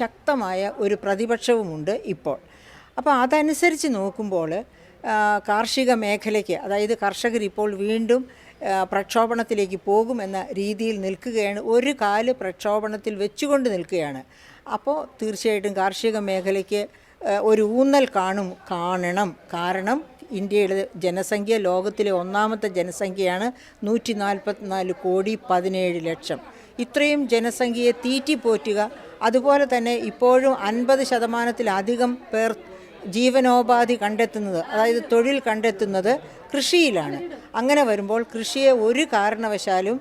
ശക്തമായ ഒരു പ്രതിപക്ഷവുമുണ്ട് ഇപ്പോൾ. അപ്പോൾ അതനുസരിച്ച് നോക്കുമ്പോൾ കാർഷിക മേഖലയ്ക്ക് അതായത് കർഷകർ ഇപ്പോൾ വീണ്ടും പ്രക്ഷോഭണത്തിലേക്ക് പോകുമെന്ന രീതിയിൽ നിൽക്കുകയാണ്. ഒരു കാൽ പ്രക്ഷോഭണത്തിൽ വെച്ചുകൊണ്ട് നിൽക്കുകയാണ്. അപ്പോൾ തീർച്ചയായിട്ടും കാർഷിക മേഖലയ്ക്ക് ഒരു ഊന്നൽ കാണും കാണണം. കാരണം ഇന്ത്യയുടെ ജനസംഖ്യ ലോകത്തിലെ ഒന്നാമത്തെ ജനസംഖ്യയാണ് നൂറ്റി നാൽപ്പത്തിനാല് കോടി പതിനേഴ് ലക്ഷം. ഇത്രയും ജനസംഖ്യയെ തീറ്റിപ്പോറ്റുക അതുപോലെ തന്നെ ഇപ്പോഴും അൻപത് ശതമാനത്തിലധികം പേർ ജീവനോപാധി കണ്ടെത്തുന്നത് അതായത് തൊഴിൽ കണ്ടെത്തുന്നത് കൃഷിയിലാണ്. അങ്ങനെ വരുമ്പോൾ കൃഷിയെ ഒരു കാരണവശാലും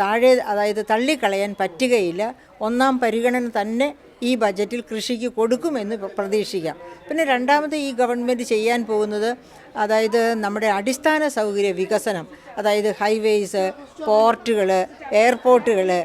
താഴെ അതായത് തള്ളിക്കളയാൻ പറ്റുകയില്ല. ഒന്നാം പരിഗണന തന്നെ ഈ ബജറ്റിൽ കൃഷിക്ക് കൊടുക്കുമെന്ന് പ്ര- പ്രതീക്ഷിക്കാം. പിന്നെ രണ്ടാമത് ഈ ഗവൺമെന്റ് ചെയ്യാൻ പോകുന്നത് അതായത് നമ്മുടെ അടിസ്ഥാന സൗകര്യ വികസനം അതായത് ഹൈവേസ് പോർട്ടുകൾ എയർപോർട്ടുകൾ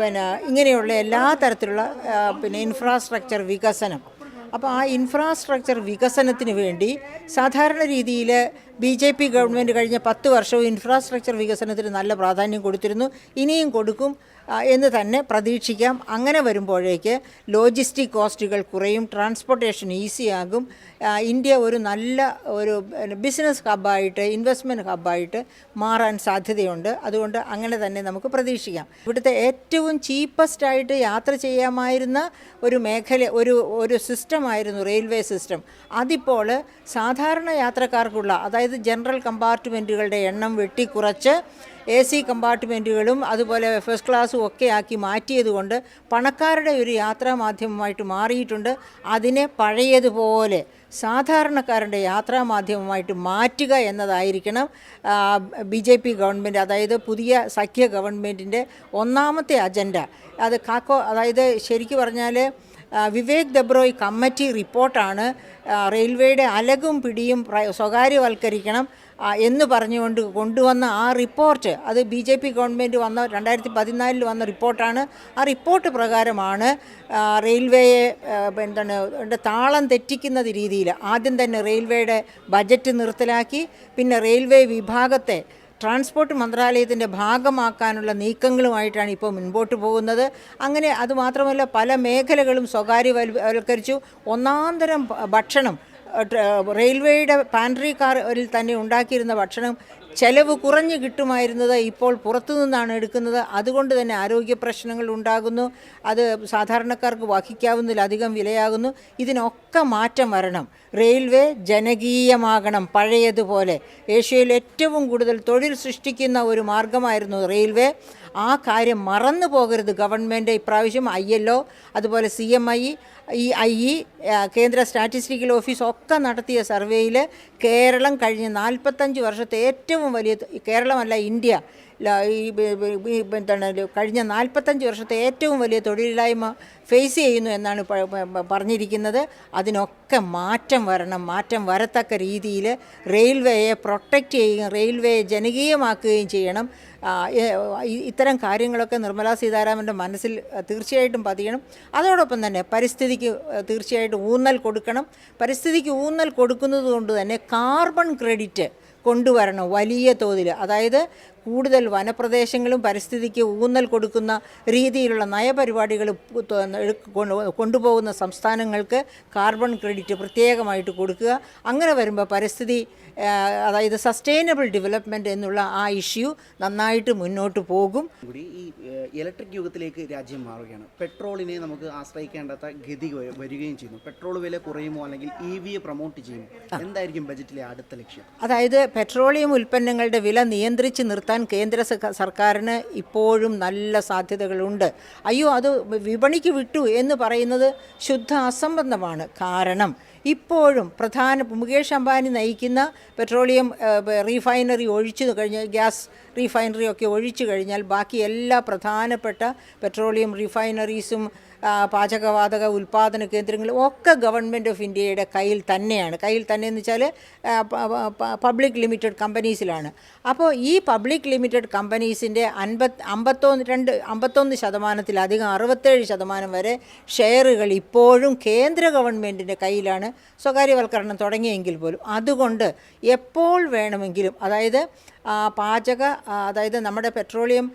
പിന്നെ ഇങ്ങനെയുള്ള എല്ലാ തരത്തിലുള്ള പിന്നെ ഇൻഫ്രാസ്ട്രക്ചർ വികസനം. അപ്പോൾ ആ ഇൻഫ്രാസ്ട്രക്ചർ വികസനത്തിന് വേണ്ടി സാധാരണ രീതിയിൽ ബി ജെ പി ഗവൺമെന്റ് കഴിഞ്ഞ പത്ത് വർഷവും ഇൻഫ്രാസ്ട്രക്ചർ വികസനത്തിന് നല്ല പ്രാധാന്യം കൊടുത്തിരുന്നു. ഇനിയും കൊടുക്കും. എന്ന് തന്നെ പ്രതീക്ഷിക്കാം. അങ്ങനെ വരുമ്പോഴേക്ക് ലോജിസ്റ്റിക് കോസ്റ്റുകൾ കുറയും ട്രാൻസ്പോർട്ടേഷൻ ഈസിയാകും. ഇന്ത്യ ഒരു നല്ല ഒരു ബിസിനസ് ഹബ്ബായിട്ട് ഇൻവെസ്റ്റ്മെന്റ് ഹബ്ബായിട്ട് മാറാൻ സാധ്യതയുണ്ട്. അതുകൊണ്ട് അങ്ങനെ തന്നെ നമുക്ക് പ്രതീക്ഷിക്കാം. ഇവിടുത്തെ ഏറ്റവും ചീപ്പസ്റ്റ് ആയിട്ട് യാത്ര ചെയ്യാമായിരുന്ന ഒരു മേഖല ഒരു ഒരു സിസ്റ്റമായിരുന്നു റെയിൽവേ സിസ്റ്റം. അതിപ്പോൾ സാധാരണ യാത്രക്കാർക്കുള്ള അതായത് ജനറൽ കമ്പാർട്ട്മെന്റുകളുടെ എണ്ണം വെട്ടിക്കുറച്ച് എ സി കമ്പാർട്ട്മെന്റുകളും അതുപോലെ ഫസ്റ്റ് ക്ലാസ്സും ഒക്കെ ആക്കി മാറ്റിയതുകൊണ്ട് പണക്കാരുടെ ഒരു യാത്രാ മാധ്യമമായിട്ട് മാറിയിട്ടുണ്ട്. അതിനെ പഴയതുപോലെ സാധാരണക്കാരന്റെ യാത്രാ മാധ്യമമായിട്ട് മാറ്റുക എന്നതായിരിക്കണം ബി ജെ പി ഗവൺമെന്റ് അതായത് പുതിയ സഖ്യ ഗവൺമെന്റിന്റെ ഒന്നാമത്തെ അജണ്ട. അത് കാക്കോ അതായത് ശരിക്കു പറഞ്ഞാൽ വിവേക് ദബ്രോയ് കമ്മിറ്റി റിപ്പോർട്ടാണ് റെയിൽവേയുടെ അലകും പിടിയും സ്വകാര്യവൽക്കരിക്കണം. എന്ന് പറഞ്ഞുകൊണ്ട് കൊണ്ടുവന്ന ആ റിപ്പോർട്ട് അത് ബി ജെ പി ഗവൺമെന്റ് വന്ന രണ്ടായിരത്തി പതിനാലിൽ വന്ന റിപ്പോർട്ടാണ്. ആ റിപ്പോർട്ട് പ്രകാരമാണ് റെയിൽവേയെ എന്താണ് താളം തെറ്റിക്കുന്ന രീതിയിൽ ആദ്യം തന്നെ റെയിൽവേയുടെ ബജറ്റ് നിർത്തലാക്കി പിന്നെ റെയിൽവേ വിഭാഗത്തെ ട്രാൻസ്പോർട്ട് മന്ത്രാലയത്തിന്റെ ഭാഗമാക്കാനുള്ള നീക്കങ്ങളുമായിട്ടാണ് ഇപ്പോൾ മുൻപോട്ട് പോകുന്നത്. അങ്ങനെ അതുമാത്രമല്ല പല മേഖലകളും സ്വകാര്യവൽക്കരിച്ചു. ഒന്നാന്തരം ഭക്ഷണം റെയിൽവേയുടെ പാൻട്രി കാറിൽ തന്നെ ഉണ്ടാക്കിയിരുന്ന ഭക്ഷണം ചെലവ് കുറഞ്ഞു കിട്ടുമായിരുന്നത് ഇപ്പോൾ പുറത്തു നിന്നാണ് എടുക്കുന്നത്. അതുകൊണ്ട് തന്നെ ആരോഗ്യ പ്രശ്നങ്ങൾ ഉണ്ടാകുന്നു. അത് സാധാരണക്കാർക്ക് വഹിക്കാവുന്നതിലധികം വിലയാകുന്നു. ഇതിനൊക്കെ മാറ്റം വരണം. റെയിൽവേ ജനകീയമാകണം പഴയതുപോലെ. ഏഷ്യയിൽ ഏറ്റവും കൂടുതൽ തൊഴിൽ സൃഷ്ടിക്കുന്ന ഒരു മാർഗമായിരുന്നു റെയിൽവേ. ആ കാര്യം മറന്നു പോകരുത് ഗവൺമെന്റ് ഇപ്രാവശ്യം ഐ എൽ ഒ അതുപോലെ സി എം ഐ ഈ ഐ ഇ കേന്ദ്ര സ്റ്റാറ്റിസ്റ്റിക്കൽ ഓഫീസ് ഒക്കെ നടത്തിയ സർവേയിൽ കേരളം കഴിഞ്ഞ നാൽപ്പത്തഞ്ച് വർഷത്തെ ഏറ്റവും വലിയ കേരളമല്ല ഇന്ത്യ. ഈ എന്താണ് കഴിഞ്ഞ നാൽപ്പത്തഞ്ച് വർഷത്തെ ഏറ്റവും വലിയ തൊഴിലില്ലായ്മ ഫേസ് ചെയ്യുന്നു എന്നാണ് പറഞ്ഞിരിക്കുന്നത്. അതിനൊക്കെ മാറ്റം വരണം മാറ്റം വരത്തക്ക രീതിയിൽ റെയിൽവേയെ പ്രൊട്ടക്റ്റ് ചെയ്യുകയും റെയിൽവേയെ ജനകീയമാക്കുകയും ചെയ്യണം. ഇത്തരം കാര്യങ്ങളൊക്കെ നിർമ്മലാ സീതാരാമന്റെ മനസ്സിൽ തീർച്ചയായിട്ടും പതിയണം. അതോടൊപ്പം തന്നെ പരിസ്ഥിതിക്ക് തീർച്ചയായിട്ടും ഊന്നൽ കൊടുക്കണം. പരിസ്ഥിതിക്ക് ഊന്നൽ കൊടുക്കുന്നത് കൊണ്ട് തന്നെ കാർബൺ ക്രെഡിറ്റ് കൊണ്ടുവരണം വലിയ തോതിൽ. അതായത് കൂടുതൽ വനപ്രദേശങ്ങളും പരിസ്ഥിതിക്ക് ഊന്നൽ കൊടുക്കുന്ന രീതിയിലുള്ള നയപരിപാടികൾ കൊണ്ടുപോകുന്ന സംസ്ഥാനങ്ങൾക്ക് കാർബൺ ക്രെഡിറ്റ് പ്രത്യേകമായിട്ട് കൊടുക്കുക. അങ്ങനെ വരുമ്പോൾ പരിസ്ഥിതി അതായത് സസ്റ്റൈനബിൾ ഡെവലപ്മെന്റ് എന്നുള്ള ആ ഇഷ്യൂ നന്നായിട്ട് മുന്നോട്ട് പോകും. കൂടി ഈ ഇലക്ട്രിക് യുഗത്തിലേക്ക് രാജ്യം മാറുകയാണ്. പെട്രോളിനെ നമുക്ക് ആശ്രയിക്കേണ്ടാത്ത ഗതി വരികയും ചെയ്യുന്നു. പെട്രോൾ വില കുറയുമോ അല്ലെങ്കിൽ ഇ വിയെ പ്രൊമോട്ട് ചെയ്യുമോ? എന്തായിരിക്കും ബജറ്റിലെ അടുത്ത ലക്ഷ്യം? അതായത് പെട്രോളിയം ഉൽപ്പന്നങ്ങളുടെ വില നിയന്ത്രിച്ച് നിർത്താൻ കേന്ദ്ര സക- സർക്കാരിന് ഇപ്പോഴും നല്ല സാധ്യതകളുണ്ട്. അയ്യോ അത് വിപണിക്ക് വിട്ടു എന്ന് പറയുന്നത് ശുദ്ധ അസംബന്ധമാണ്. കാരണം ഇപ്പോഴും പ്രധാന മുകേഷ് അംബാനി നയിക്കുന്ന പെട്രോളിയം റീഫൈനറി ഒഴിച്ചു കഴിഞ്ഞാൽ ഗ്യാസ് റീഫൈനറി ഒക്കെ ഒഴിച്ചു കഴിഞ്ഞാൽ ബാക്കി എല്ലാ പ്രധാനപ്പെട്ട പെട്രോളിയം റീഫൈനറീസും പാചകവാതക ഉൽപ്പാദന കേന്ദ്രങ്ങളും ഒക്കെ ഗവൺമെന്റ് ഓഫ് ഇന്ത്യയുടെ കയ്യിൽ തന്നെയാണ്. കയ്യിൽ തന്നെ എന്ന് വെച്ചാൽ പബ്ലിക് ലിമിറ്റഡ് കമ്പനീസിലാണ്. അപ്പോൾ ഈ പബ്ലിക് ലിമിറ്റഡ് കമ്പനീസിന്റെ അൻപത് അമ്പത്തൊന്ന് രണ്ട് അമ്പത്തൊന്ന് ശതമാനത്തിലധികം അറുപത്തേഴ് ശതമാനം വരെ ഷെയറുകൾ ഇപ്പോഴും കേന്ദ്ര ഗവൺമെന്റിന്റെ കയ്യിലാണ്. സ്വകാര്യവൽക്കരണം തുടങ്ങിയെങ്കിൽ പോലും അതുകൊണ്ട് എപ്പോൾ വേണമെങ്കിലും അതായത് പാചക അതായത് നമ്മുടെ പെട്രോളിയം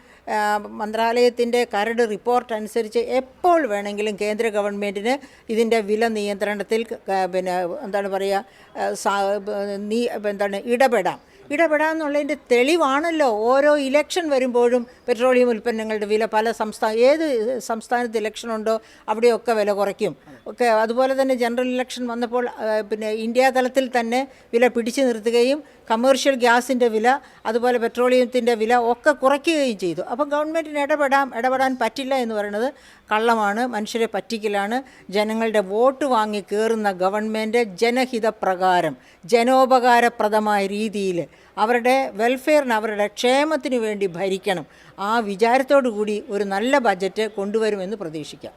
മന്ത്രാലയത്തിന്റെ കരട് റിപ്പോർട്ട് അനുസരിച്ച് എപ്പോൾ വേണമെങ്കിലും കേന്ദ്ര ഗവൺമെന്റിന് ഇതിന്റെ വില നിയന്ത്രണത്തിൽ പിന്നെ എന്താണ് പറയുക എന്താണ് ഇടപെടാം. ഇടപെടാമെന്നുള്ളതിന്റെ തെളിവാണല്ലോ. ഓരോ ഇലക്ഷൻ വരുമ്പോഴും പെട്രോളിയം ഉൽപ്പന്നങ്ങളുടെ വില പല സംസ്ഥാന ഏത് സംസ്ഥാനത്ത് ഇലക്ഷൻ ഉണ്ടോ അവിടെയൊക്കെ വില കുറയ്ക്കും. ഒക്കെ അതുപോലെ തന്നെ ജനറൽ ഇലക്ഷൻ വന്നപ്പോൾ പിന്നെ ഇന്ത്യ തലത്തിൽ തന്നെ വില പിടിച്ചു നിർത്തുകയും കമേഴ്ഷ്യൽ ഗ്യാസിന്റെ വില അതുപോലെ പെട്രോളിയത്തിന്റെ വില ഒക്കെ കുറയ്ക്കുകയും ചെയ്തു. അപ്പോൾ ഗവൺമെന്റിന് ഇടപെടാം ഇടപെടാൻ പറ്റില്ല എന്ന് പറയുന്നത് കള്ളമാണ് മനുഷ്യരെ പറ്റിക്കലാണ്. ജനങ്ങളുടെ വോട്ട് വാങ്ങി കയറുന്ന ഗവൺമെന്റ് ജനഹിതപ്രകാരം ജനോപകാരപ്രദമായ രീതിയിൽ അവരുടെ വെൽഫെയറിന് അവരുടെ ക്ഷേമത്തിന് വേണ്ടി ഭരിക്കണം. ആ വിചാരത്തോടു കൂടി ഒരു നല്ല ബജറ്റ് കൊണ്ടുവരുമെന്ന് പ്രതീക്ഷിക്കാം.